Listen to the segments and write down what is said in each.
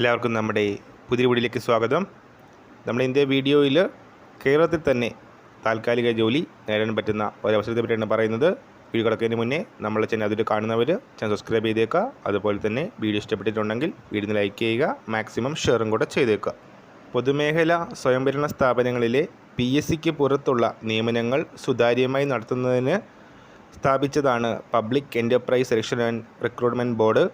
എല്ലാവർക്കും നമ്മുടെ പുതിയ വീഡിയോയിലേക്ക് സ്വാഗതം. നമ്മൾ ഇന്ത്യ വീഡിയോയിൽ കേരളത്തിൽ തന്നെ താൽക്കാലിക ജോലി നേടാൻ പറ്റുന്ന ഒരവസരത്തെ പറ്റിയാണ് പറയുന്നത്. വീഡിയോ കിടക്കുന്നതിന് മുന്നേ നമ്മളെ ചാനൽ അതിൽ കാണുന്നവർ ചാനൽ സബ്സ്ക്രൈബ് ചെയ്തേക്കുക. അതുപോലെ തന്നെ വീഡിയോ ഇഷ്ടപ്പെട്ടിട്ടുണ്ടെങ്കിൽ വീഡിയോ ലൈക്ക് ചെയ്യുക മാക്സിമം ഷെയറും കൂടെ ചെയ്തേക്കുക. പൊതുമേഖല സ്വയംഭരണ സ്ഥാപനങ്ങളിലെ പി എസ് സിക്ക് പുറത്തുള്ള നിയമനങ്ങൾ സുതാര്യമായി നടത്തുന്നതിന് സ്ഥാപിച്ചതാണ് public enterprise selection and recruitment board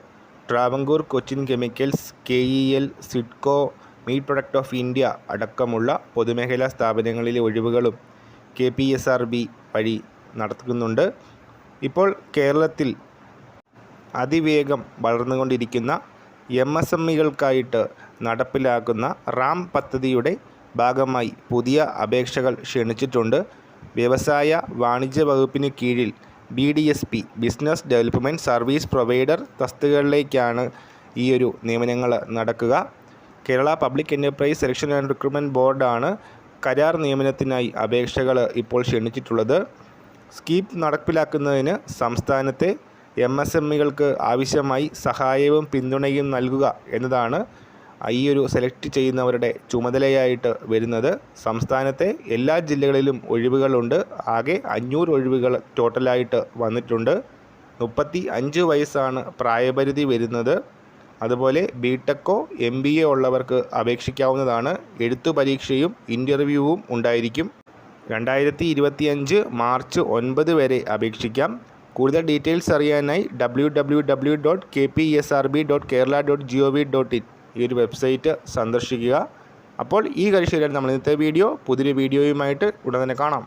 Travancore Cochin chemicals K E L SIDCO meat product of India അടക്കമുള്ള പൊതുമേഖലാ സ്ഥാപനങ്ങളിലെ ഒഴിവുകളും K P S R B വഴി നടത്തുന്നുണ്ട്. ഇപ്പോൾ കേരളത്തിൽ അതിവേഗം വളർന്നുകൊണ്ടിരിക്കുന്ന എം എസ് എം ഇകൾക്കായിട്ട് നടപ്പിലാക്കുന്ന റാം പദ്ധതിയുടെ ഭാഗമായി പുതിയ അപേക്ഷകൾ ക്ഷണിച്ചിട്ടുണ്ട്. വ്യവസായ വാണിജ്യ വകുപ്പിന് കീഴിൽ B D S P business development service provider തസ്തികകളിലേക്കാണ് ഈ ഒരു നിയമനങ്ങൾ നടക്കുക. Kerala public enterprise selection and recruitment ബോർഡാണ് കരാർ നിയമനത്തിനായി അപേക്ഷകൾ ഇപ്പോൾ ക്ഷണിച്ചിട്ടുള്ളത്. സ്കീം നടപ്പിലാക്കുന്നതിന് സംസ്ഥാനത്തെ എം എസ് എം ഇകൾക്ക് ആവശ്യമായി സഹായവും പിന്തുണയും നൽകുക എന്നതാണ് ഈ ഒരു സെലക്ട് ചെയ്യുന്നവരുടെ ചുമതലയായിട്ട് വരുന്നത് സംസ്ഥാനത്തെ എല്ലാ ജില്ലകളിലും ഒഴിവുകളുണ്ട്. ആകെ അഞ്ഞൂറ് ഒഴിവുകൾ ടോട്ടലായിട്ട് വന്നിട്ടുണ്ട്. മുപ്പത്തി അഞ്ച് വയസ്സാണ് പ്രായപരിധി വരുന്നത്. അതുപോലെ ബി ടെക്കോ എം ബി എ ഉള്ളവർക്ക് അപേക്ഷിക്കാവുന്നതാണ്. എഴുത്തു പരീക്ഷയും ഇന്റർവ്യൂവും ഉണ്ടായിരിക്കും. രണ്ടായിരത്തി ഇരുപത്തിയഞ്ച് മാർച്ച് ഒൻപത് വരെ അപേക്ഷിക്കാം. കൂടുതൽ ഡീറ്റെയിൽസ് അറിയാനായി W W W dot K P S R B dot Kerala dot G O V dot in ഈ ഒരു വെബ്സൈറ്റ് സന്ദർശിക്കുക. അപ്പോൾ ഈ കഴിച്ചില്ല നമ്മൾ ഇന്നത്തെ വീഡിയോ പുതിയ വീഡിയോയുമായിട്ട് ഉടൻ തന്നെ കാണാം.